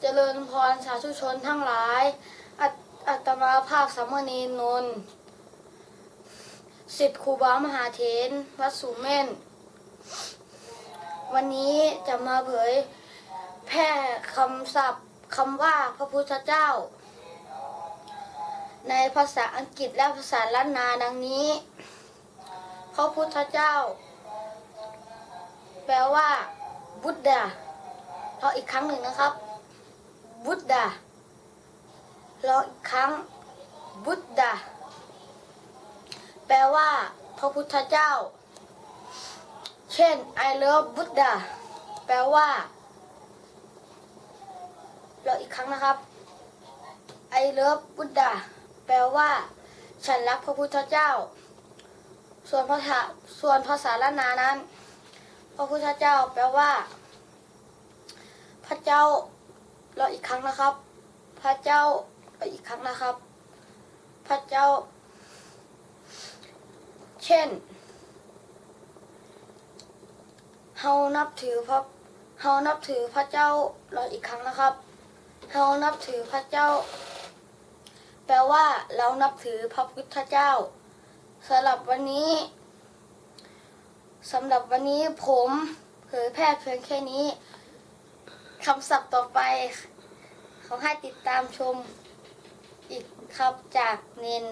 เจริญพรสาธุชนทั้งหลาย อัตอัตมาภาพสามเณรนนสิทธิครูบามหาเถรวัดสุเม่น วันนี้จะมาเผยแพร่คำศัพท์คำว่าพระพุทธเจ้า ในภาษาอังกฤษและภาษาล้านนาดังนี้ พระพุทธเจ้า แปลว่า บุตดาเราอีกครั้งหนึ่งนะครับ บุตดาราอีกครั้งบุตดาแปลว่า พระพุทธเจ้า เช่น I love Buddha แปลว่า เราอีกครั้งนะครับ I love Buddha แปลว่า ฉันรักพระพุทธเจ้า ส่วนภาษาส่วนภาษาล้านานั้น พระพุทธเจ้า แปลว่า พระเจ้า ราอีกครั้งนะครับ พระเจ้าราอีกครั้งนะครับ พระเจ้า เช่นเฮานับถือพระเฮานับถือพระเจ้าราอีกครั้งนะครับเฮานับถือพระเจ้า แปลว่าเรานับถือพระพุทธเจ้าสำหรับวันนี้สำหรับวันนี้ผมเผยแพร่เพียงแค่นี้ คำศัพท์ต่อไปเขาให้ติดตามชมอีกครับจากเนน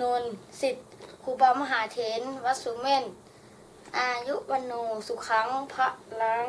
นนสิทธิ์ครูบามหาเถนวัสุเมนอายุวันโนสุขังพระลัง